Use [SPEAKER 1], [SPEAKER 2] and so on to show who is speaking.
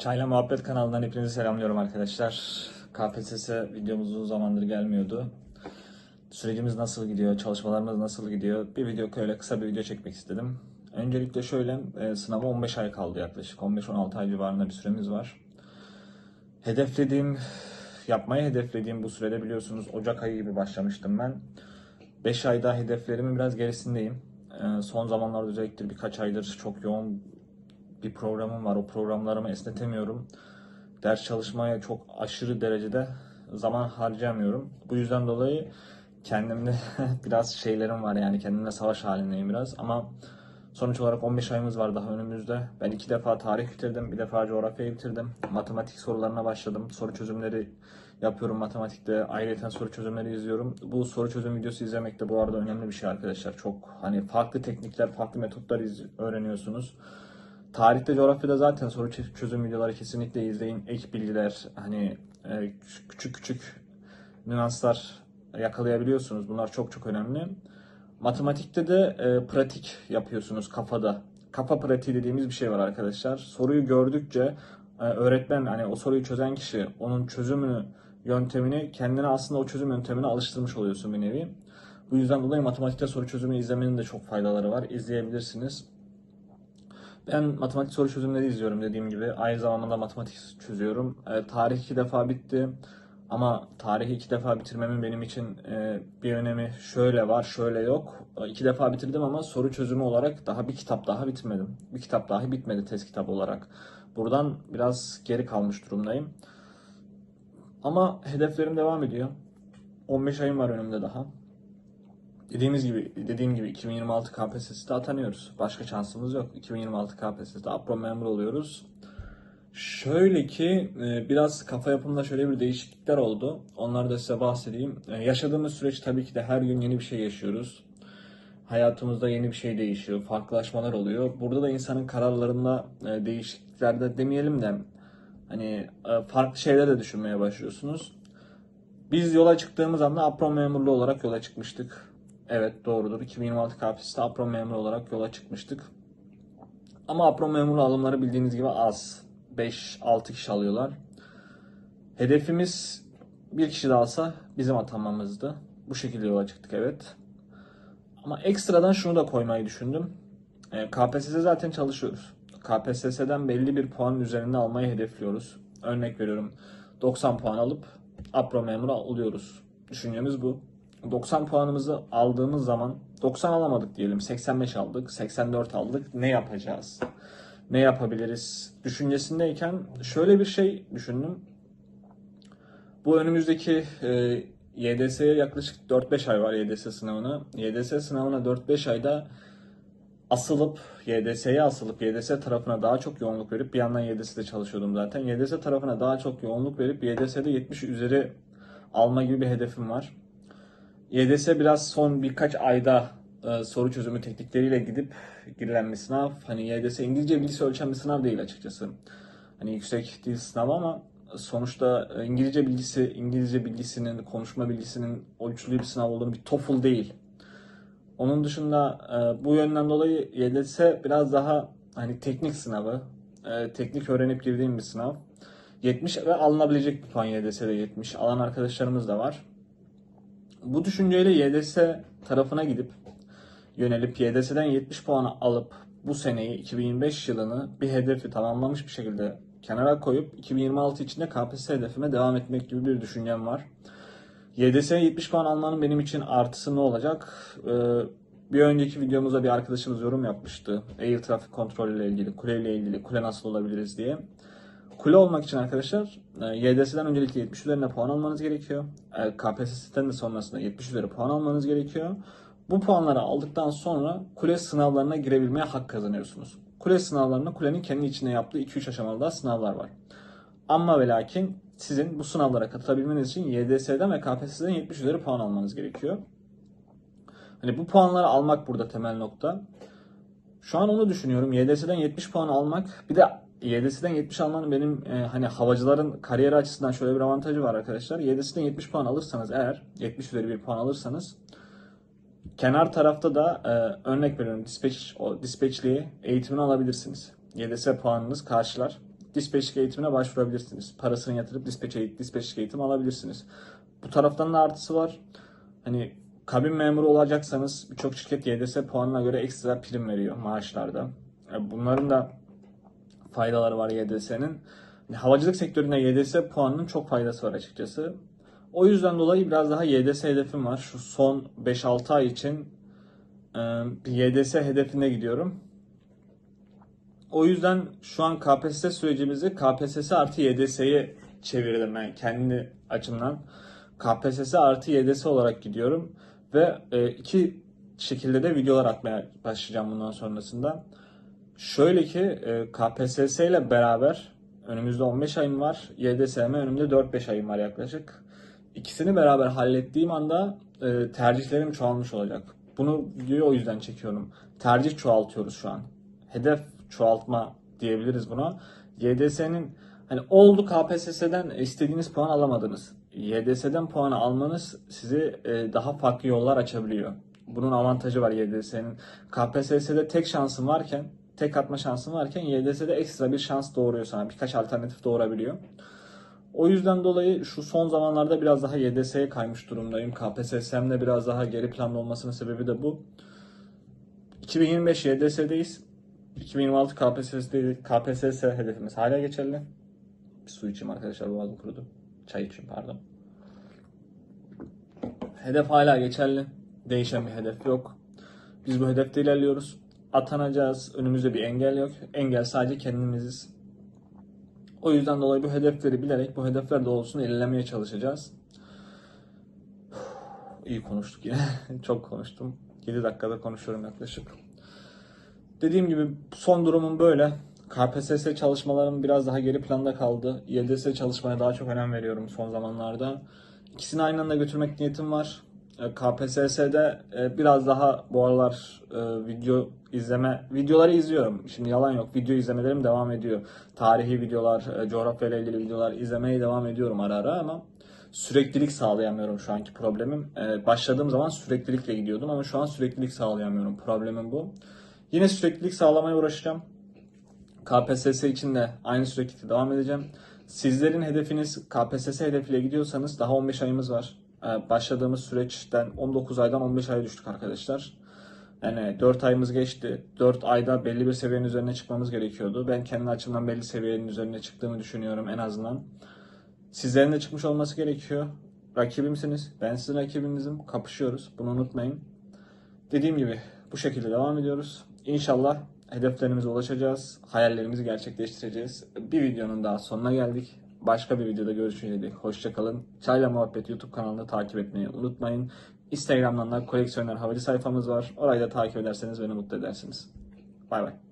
[SPEAKER 1] Çayla Muhabbet kanalından hepinizi selamlıyorum arkadaşlar. KPSS videomuz uzun zamandır gelmiyordu. Sürecimiz nasıl gidiyor, çalışmalarımız nasıl gidiyor? Bir video öyle kısa bir video çekmek istedim. Öncelikle şöyle, e, sınava 15 ay kaldı yaklaşık. 15-16 ay civarında bir süremiz var. Hedeflediğim, yapmayı hedeflediğim bu sürede biliyorsunuz Ocak ayı gibi başlamıştım ben. 5 ayda hedeflerimin biraz gerisindeyim. E, son zamanlarda özellikle birkaç aydır çok yoğun bir programım var. O programlarımı esnetemiyorum. Ders çalışmaya çok aşırı derecede zaman harcayamıyorum. Bu yüzden dolayı kendimde biraz şeylerim var yani kendimle savaş halindeyim biraz ama sonuç olarak 15 ayımız var daha önümüzde. Ben iki defa tarih bitirdim, bir defa coğrafya bitirdim. Matematik sorularına başladım. Soru çözümleri yapıyorum matematikte. Ayrıca soru çözümleri izliyorum. Bu soru çözüm videosu izlemek de bu arada önemli bir şey arkadaşlar. Çok hani farklı teknikler, farklı metotlar öğreniyorsunuz. Tarihte, coğrafyada zaten soru çö- çözüm videoları kesinlikle izleyin. Ek bilgiler, hani e, küçük küçük nüanslar yakalayabiliyorsunuz. Bunlar çok çok önemli. Matematikte de e, pratik yapıyorsunuz kafada. Kafa pratiği dediğimiz bir şey var arkadaşlar. Soruyu gördükçe e, öğretmen hani o soruyu çözen kişi onun çözümünü yöntemini kendine aslında o çözüm yöntemine alıştırmış oluyorsun bir nevi. Bu yüzden dolayı matematikte soru çözümü izlemenin de çok faydaları var. İzleyebilirsiniz. Ben matematik soru çözümleri izliyorum dediğim gibi. Aynı zamanda matematik çözüyorum. E, tarih iki defa bitti. Ama tarihi iki defa bitirmemin benim için e, bir önemi şöyle var, şöyle yok. E, iki defa bitirdim ama soru çözümü olarak daha bir kitap daha bitirmedim. Bir kitap dahi bitmedi test kitabı olarak. Buradan biraz geri kalmış durumdayım. Ama hedeflerim devam ediyor. 15 ayım var önümde daha. Dediğimiz gibi, dediğim gibi 2026 KPSS'de atanıyoruz. Başka şansımız yok. 2026 KPSS'de APRO memur oluyoruz. Şöyle ki e, biraz kafa yapımda şöyle bir değişiklikler oldu. Onları da size bahsedeyim. E, Yaşadığımız süreç tabii ki de her gün yeni bir şey yaşıyoruz. Hayatımızda yeni bir şey değişiyor, farklılaşmalar oluyor. Burada da insanın kararlarında e, değişikliklerde demeyelim de hani farklı şeyler de düşünmeye başlıyorsunuz. Biz yola çıktığımız anda APRO memurluğu olarak yola çıkmıştık. Evet doğrudur. 2026 KPSS'de APRO memuru olarak yola çıkmıştık. Ama APRO memuru alımları bildiğiniz gibi az. 5-6 kişi alıyorlar. Hedefimiz bir kişi de alsa bizim atanmamızdı. Bu şekilde yola çıktık evet. Ama ekstradan şunu da koymayı düşündüm. E, KPSS'de zaten çalışıyoruz. KPSS'den belli bir puanın üzerinde almayı hedefliyoruz. Örnek veriyorum 90 puan alıp APRO memuru oluyoruz. Düşüncemiz bu. 90 puanımızı aldığımız zaman 90 alamadık diyelim 85 aldık 84 aldık ne yapacağız? Ne yapabiliriz? Düşüncesindeyken şöyle bir şey düşündüm. Bu önümüzdeki e, YDS'ye yaklaşık 4-5 ay var YDS sınavına. YDS sınavına 4-5 ayda asılıp YDS'ye asılıp YDS tarafına daha çok yoğunluk verip bir yandan YDS'de çalışıyordum zaten. YDS tarafına daha çok yoğunluk verip YDS'de 70 üzeri alma gibi bir hedefim var. YDS biraz son birkaç ayda e, soru çözümü teknikleriyle gidip girilen bir sınav. Hani YDS İngilizce bilgisi ölçen bir sınav değil açıkçası. Hani yüksek dil sınavı ama sonuçta İngilizce bilgisi, İngilizce bilgisinin, konuşma bilgisinin ölçülü bir sınav olduğunu bir TOEFL değil. Onun dışında e, bu yönden dolayı YDS biraz daha hani teknik sınavı, e, teknik öğrenip girdiğim bir sınav. 70 ve alınabilecek bir puan YDS'de 70. Alan arkadaşlarımız da var. Bu düşünceyle YDS tarafına gidip yönelip YDS'den 70 puanı alıp bu seneyi 2025 yılını bir hedefi tamamlamış bir şekilde kenara koyup 2026 içinde KPSS hedefime devam etmek gibi bir düşüncem var. YDS'ye 70 puan almanın benim için artısı ne olacak? Ee, bir önceki videomuzda bir arkadaşımız yorum yapmıştı. Air trafik kontrolü ile ilgili, kule ile ilgili, kule nasıl olabiliriz diye. Kule olmak için arkadaşlar e, YDS'den öncelikle 70 üzerine puan almanız gerekiyor. E, KPSS'den de sonrasında 70 üzeri puan almanız gerekiyor. Bu puanları aldıktan sonra kule sınavlarına girebilmeye hak kazanıyorsunuz. Kule sınavlarında kulenin kendi içinde yaptığı 2-3 aşamalı daha sınavlar var. Ama ve lakin sizin bu sınavlara katılabilmeniz için YDS'den ve KPSS'den 70 üzeri puan almanız gerekiyor. Hani bu puanları almak burada temel nokta. Şu an onu düşünüyorum. YDS'den 70 puan almak bir de YDS'den 70 almanın benim e, hani havacıların kariyeri açısından şöyle bir avantajı var arkadaşlar. YDS'den 70 puan alırsanız eğer 70 üzeri bir puan alırsanız kenar tarafta da e, örnek veriyorum dispatch o dispatchliği eğitimini alabilirsiniz. YDS puanınız karşılar. dispatchlik eğitimine başvurabilirsiniz. Parasını yatırıp dispatch dispatchlik eğitim alabilirsiniz. Bu taraftan da artısı var. Hani kabin memuru olacaksanız birçok şirket YDS puanına göre ekstra prim veriyor maaşlarda. E, Bunların da faydaları var YDS'nin. Havacılık sektöründe YDS puanının çok faydası var açıkçası. O yüzden dolayı biraz daha YDS hedefim var. Şu son 5-6 ay için bir YDS hedefine gidiyorum. O yüzden şu an KPSS sürecimizi KPSS artı YDS'ye çevirdim ben kendi açımdan. KPSS artı YDS olarak gidiyorum. Ve iki şekilde de videolar atmaya başlayacağım bundan sonrasında. Şöyle ki e, KPSS ile beraber önümüzde 15 ayım var. YDS'me önümde 4-5 ayım var yaklaşık. İkisini beraber hallettiğim anda e, tercihlerim çoğalmış olacak. Bunu videoyu o yüzden çekiyorum. Tercih çoğaltıyoruz şu an. Hedef çoğaltma diyebiliriz buna. YDS'nin hani oldu KPSS'den istediğiniz puan alamadınız. YDS'den puanı almanız sizi e, daha farklı yollar açabiliyor. Bunun avantajı var YDS'nin. KPSS'de tek şansın varken, tek atma şansın varken YDS'de ekstra bir şans doğuruyor sana. Birkaç alternatif doğurabiliyor. O yüzden dolayı şu son zamanlarda biraz daha YDS'ye kaymış durumdayım. KPSS'mde biraz daha geri planda olmasının sebebi de bu. 2025 YDS'deyiz. 2026 KPSS'de, KPSS hedefimiz hala geçerli. Bir su içeyim arkadaşlar boğazım kurudu. Çay içeyim pardon. Hedef hala geçerli. Değişen bir hedef yok. Biz bu hedefte ilerliyoruz. Atanacağız. Önümüzde bir engel yok. Engel sadece kendimiziz. O yüzden dolayı bu hedefleri bilerek bu hedefler doğrultusunda ilerlemeye çalışacağız. İyi konuştuk yine. Çok konuştum. 7 dakikada konuşuyorum yaklaşık. Dediğim gibi son durumum böyle. KPSS çalışmalarım biraz daha geri planda kaldı. YDS çalışmaya daha çok önem veriyorum son zamanlarda. İkisini aynı anda götürmek niyetim var. E, KPSS'de e, biraz daha bu aralar e, video izleme, videoları izliyorum. Şimdi yalan yok, video izlemelerim devam ediyor. Tarihi videolar, coğrafyayla ilgili videolar izlemeye devam ediyorum ara ara ama süreklilik sağlayamıyorum şu anki problemim. Başladığım zaman süreklilikle gidiyordum ama şu an süreklilik sağlayamıyorum. Problemim bu. Yine süreklilik sağlamaya uğraşacağım. KPSS için de aynı süreklilikte devam edeceğim. Sizlerin hedefiniz KPSS hedefiyle gidiyorsanız daha 15 ayımız var. Ee, Başladığımız süreçten 19 aydan 15 aya düştük arkadaşlar. Yani 4 ayımız geçti. 4 ayda belli bir seviyenin üzerine çıkmamız gerekiyordu. Ben kendi açımdan belli seviyenin üzerine çıktığımı düşünüyorum en azından. Sizlerin de çıkmış olması gerekiyor. Rakibimsiniz. Ben sizin rakibinizim. Kapışıyoruz. Bunu unutmayın. Dediğim gibi bu şekilde devam ediyoruz. İnşallah hedeflerimize ulaşacağız. Hayallerimizi gerçekleştireceğiz. Bir videonun daha sonuna geldik. Başka bir videoda görüşünceye dek hoşçakalın. Çayla Muhabbet YouTube kanalını takip etmeyi unutmayın. Instagram'dan da koleksiyoner havali sayfamız var. Orayı da takip ederseniz beni mutlu edersiniz. Bay bay.